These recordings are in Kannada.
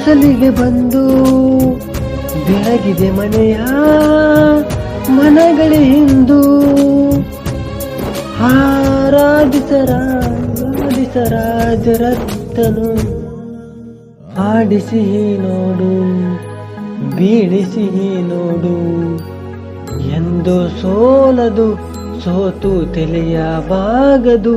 ಹೊಸಲಿಗೆ ಬಂದು ಬೆಳಗಿದೆ ಮನೆಯ ಮನಗಳೇ ಹಿಂದು ಆರಾಧಿಸರಾಜರತ್ತನು ಆಡಿಸಿ ನೋಡು, ಬೀಳಿಸಿ ನೋಡು. ಎಂದು ಸೋಲದು ಸೋತು ತಿಳಿಯಬಾಗದು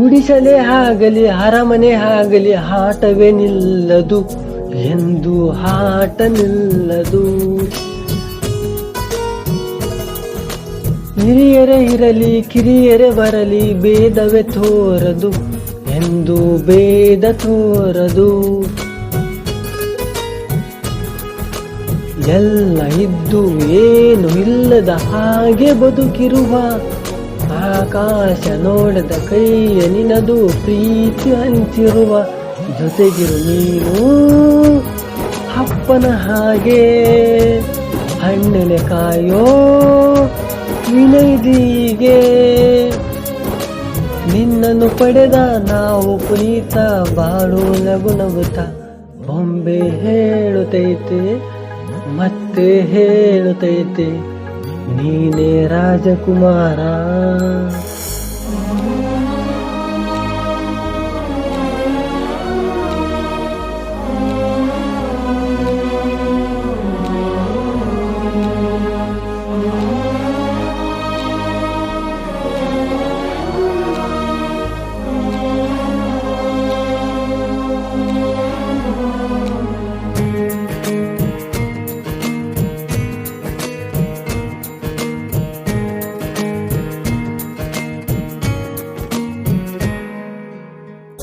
ಗುಡಿಸಲೇ ಆಗಲಿ, ಅರಮನೆ ಆಗಲಿ ಆಟವೇ ನಿಲ್ಲದು, ಎಂದು ಆಟ ನಿಲ್ಲದು. ಹಿರಿಯರೇ ಇರಲಿ, ಕಿರಿಯರೇ ಬರಲಿ, ಭೇದವೇ ತೋರದು, ಎಂದು ಭೇದ ತೋರದು. ಎಲ್ಲ ಇದ್ದು ಏನು ಇಲ್ಲದ ಹಾಗೆ ಬದುಕಿರುವ ಆಕಾಶ ನೋಡದ ಕೈಯ ನಿನದು ಪ್ರೀತಿ ಹಂಚಿರುವ ಜೊತೆಗಿರು ನೀನು. ಅಪ್ಪನ ಹಾಗೆ ಹಣ್ಣಿನ ಕಾಯೋ ವಿನೈದಿಗೆ ನಿನ್ನನ್ನು ಪಡೆದ ನಾವು ಪುನೀತ ಬಾಳು ನಗು ನಗುತ್ತ ಬೊಂಬೆ ಹೇಳುತ್ತೈತೆ, ಮತ್ತೆ ಹೇಳುತ್ತೈತೆ. ನೀನೇ ರಾಜಕುಮಾರ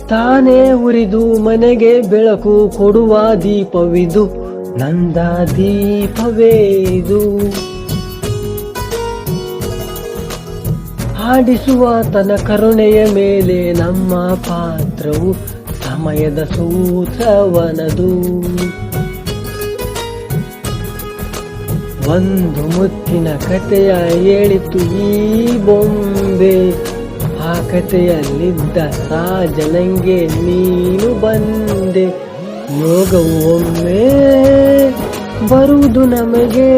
ತಾನೇ ಉರಿದು ಮನೆಗೆ ಬೆಳಕು ಕೊಡುವ ದೀಪವಿದು, ನಂದ ದೀಪವೇ ಇದು. ಹಾಡಿಸುವ ತನ ಕರುಣೆಯ ಮೇಲೆ ನಮ್ಮ ಪಾತ್ರವು ಸಮಯದ ಸೂತ್ರವನದು. ಒಂದು ಮುತ್ತಿನ ಕಥೆಯ ಹೇಳಿತು ಈ ಬೊಂಬೆ. ಆ ಕಥೆಯಲ್ಲಿದ್ದ ಜನಂಗೆ ನೀನು ಬಂದೆ ಯೋಗವು ಒಮ್ಮೆ ಬರುವುದು ನಮಗೆ,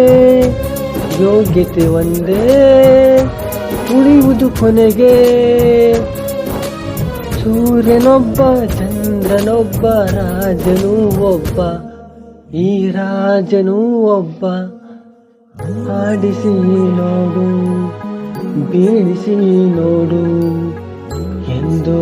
ಯೋಗ್ಯತೆ ಒಂದೇ, ಉಳಿಯುವುದು ಕೊನೆಗೆ. ಸೂರ್ಯನೊಬ್ಬ, ಚಂದ್ರನೊಬ್ಬ, ರಾಜನೂ ಒಬ್ಬ, ಈ ರಾಜನೂ ಒಬ್ಬ. ಆಡಿಸಿ ನೋಡು, ಬೀಳಿಸಿ ನೋಡು.